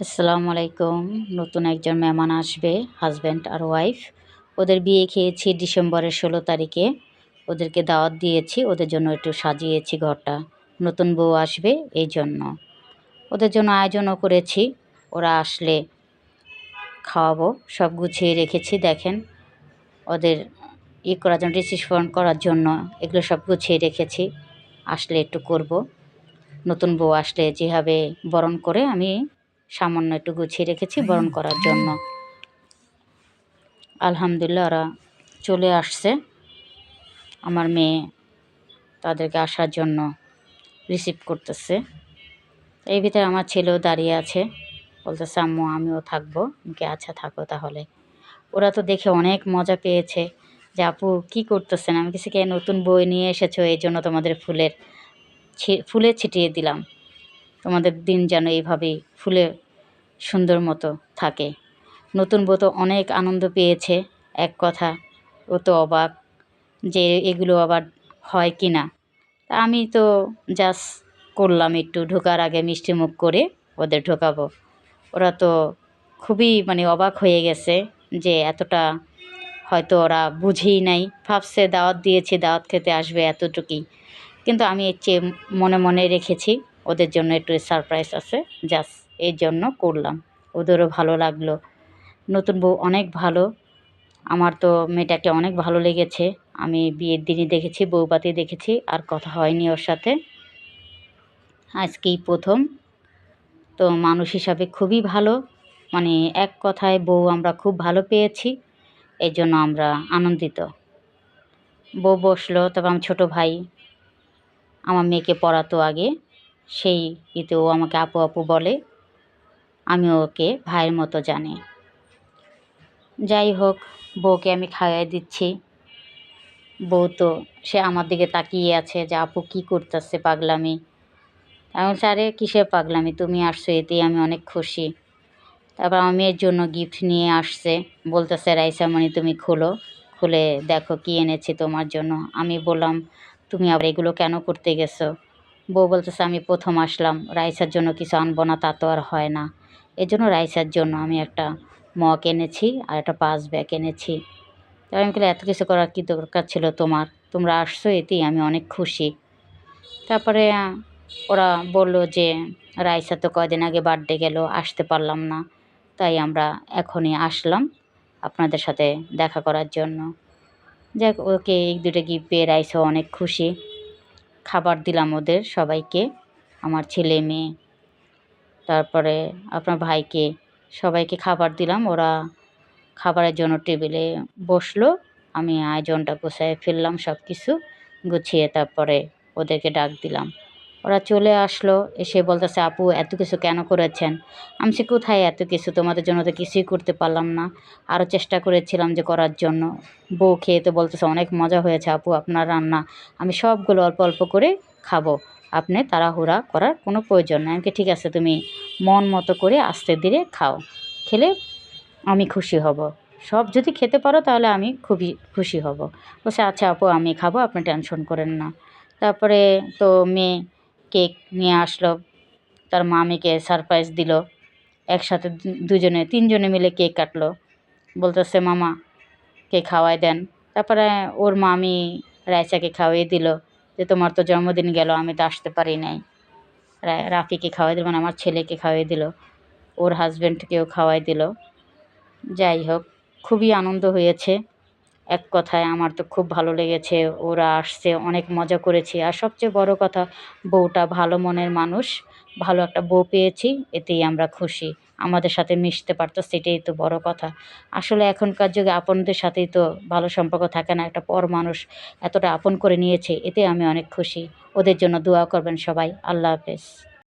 আসসালামু আলাইকুম। নতুন একজন মেহমান আসবে হাজব্যান্ড আর ওয়াইফ ওদের বিয়ে খেয়েছি ডিসেম্বরের ষোলো তারিখে। ওদেরকে দাওয়াত দিয়েছি, ওদের জন্য একটু সাজিয়েছি ঘরটা। নতুন বউ আসবে, এই জন্য। ওদের জন্য আয়োজনও করেছি। ওরা আসলে খাওয়াবো, সব গুছিয়ে রেখেছি, দেখেন। ওদের ই করার জন্য রিসিপশন করার জন্য এগুলো সব গুছিয়ে রেখেছি। আসলে একটু করব। নতুন বউ আসলে যেভাবে বরণ করে আমি সামান্য একটু গুছিয়ে রেখেছি বরণ করার জন্য। আলহামদুলিল্লাহ ওরা চলে আসছে। আমার মেয়ে তাদেরকে আসার জন্য রিসিভ করতেছে। এই ভিতরে আমার ছেলেও দাঁড়িয়ে আছে। বলতেছে, আম্মু, আমিও থাকব। কে আচ্ছা থাকো তাহলে? ওরা তো দেখে অনেক মজা পেয়েছে যে, আপু, কী করতেছেন? আমি কিছু কে নতুন বই নিয়ে এসেছ? এই জন্য তোমাদের ফুলের ফুলে ছিটিয়ে দিলাম। তোমাদের দিন যেন এইভাবেই ফুলে সুন্দর মতো থাকে। নতুন বউ তো অনেক আনন্দ পেয়েছে, এক কথা। ও তো অবাক যে এগুলো আবার হয় কি না। তা আমি তো জাস্ট করলাম একটু, ঢোকার আগে মিষ্টি মুখ করে ওদের ঢোকাবো। ওরা তো খুবই মানে অবাক হয়ে গেছে যে এতটা হয়তো ওরা বুঝেই নাই। ভাবছে দাওয়াত দিয়েছি, দাওয়াত খেতে আসবে এতটুকুই। কিন্তু আমি এর চেয়ে মনে মনে রেখেছি, ওদের জন্য একটু সারপ্রাইজ আছে জাস্ট এই জন্য করলাম। ওদেরও ভালো লাগল। নতুন বউ অনেক ভালো। আমার তো মেয়েটাকে অনেক ভালো লেগেছে। আমি বিয়ের দিনই দেখেছি, বউবাতি দেখেছি, আর কথা হয়নি ওর সাথে। আজকেই প্রথম। তো মানুষ হিসাবে খুবই ভালো। মানে এক কথায় বউ আমরা খুব ভালো পেয়েছি। এই জন্য আমরা আনন্দিত। বউ বসল, তবে আমার ছোটো ভাই, আমার মেয়েকে পড়াতো আগে। সেই ইতে ও আমাকে আপু আপু বলে আমি ওকে ভাইয়ের মতো জানি। যাই হোক বউকে আমি খাওয়াই দিচ্ছি। বউ তো, সে আমার দিকে তাকিয়ে আছে যে, আপু কী করতেছে পাগলামি? বলছি, আরে, কিসের পাগলামি? তুমি আসছো, এতেই আমি অনেক খুশি। তারপর আমার মেয়ের জন্য গিফট নিয়ে আসছে। বলতেছে রাইসামণি তুমি খুলো। খুলে দেখো কী এনেছি তোমার জন্য। আমি বললাম, তুমি আবার এগুলো কেন করতে গেছো? বউ বলতেছে, আমি প্রথম আসলাম। রাইসার জন্য কিছু আনব না, তা তো আর হয় না। এই জন্য রাইসার জন্য আমি একটা মগ এনেছি আর একটা পাস ব্যাগ এনেছি। তাই আমি এত কিছু করার কী দরকার ছিল তোমার? তোমরা আসছো এতেই, আমি অনেক খুশি। তারপরে ওরা বলল যে, রাইসা তো কয়দিন আগে বার্থডে গেল, আসতে পারলাম না। তাই আমরা এখনই আসলাম আপনাদের সাথে দেখা করার জন্য। যাক, ওকে এক দুটো গিফট পেয়ে রাইসও অনেক খুশি। খাবার দিলাম ওদের সবাইকে। আমার ছেলে, মেয়ে তারপরে আপনার ভাইকে সবাইকে খাবার দিলাম। ওরা খাবারের জন্য টেবিলে বসল। আমি আয়োজনটা গুছিয়ে ফেললাম সব কিছু গুছিয়ে তারপরে ওদেরকে ডাক দিলাম। ওরা চলে আসলো, এসে বলতেছে, আপু, এত কিছু কেন করেছেন? আমি সে কোথায় এত কিছু? তোমাদের জন্য তো কিছুই করতে পারলাম না। আরও চেষ্টা করেছিলাম যে করার জন্য। বউ খেয়ে তো বলতেছে, অনেক মজা হয়েছে আপু, আপনার রান্না। আমি সবগুলো অল্প অল্প করে খাব। আপনি তাড়াহুড়া করার কোনো প্রয়োজন নেই। আমাকে ঠিক আছে, তুমি মন মতো করে আস্তে ধীরে খাও। খেলে আমি খুশি হব। সব যদি খেতে পারো তাহলে আমি খুবই খুশি হব। বলছে আচ্ছা আপু, আমি খাব, আপনি টেনশন করেন না। তারপরে তো মেয়ে কেক নিয়ে আসলো। তার মামিকে সারপ্রাইজ দিল। একসাথে দুজনে, তিনজনে মিলে কেক কাটলো। বলতেছে, মামা কে খাওয়াই দেন। তারপরে ওর মামি রায়চাকে খাওয়াই দিল। যে তোমার তো জন্মদিন গেল, আমি তো আসতে পারি নাই। রাফিকে খাওয়াই দিল মানে আমার ছেলেকে খাওয়াই দিল, ওর হাজব্যান্ডকেও খাওয়াই দিল। যাই হোক, খুবই আনন্দ হয়েছে। এক কথায় আমার তো খুব ভালো লেগেছে, ওরা আসছে, অনেক মজা করেছি। আর সবচেয়ে বড় কথা, বউটা ভালো মনের মানুষ, ভালো একটা বউ পেয়েছি, এতেই আমরা খুশি। আমাদের সাথে মিশতে পারতো সেটাই তো বড় কথা। আসলে এখনকার যুগে আপনদের সাথেই তো ভালো সম্পর্ক থাকে না, একটা পর মানুষ এতটা আপন করে নিয়েছে, এতে আমি অনেক খুশি। ওদের জন্য দোয়া করবেন সবাই। আল্লাহ হাফেজ।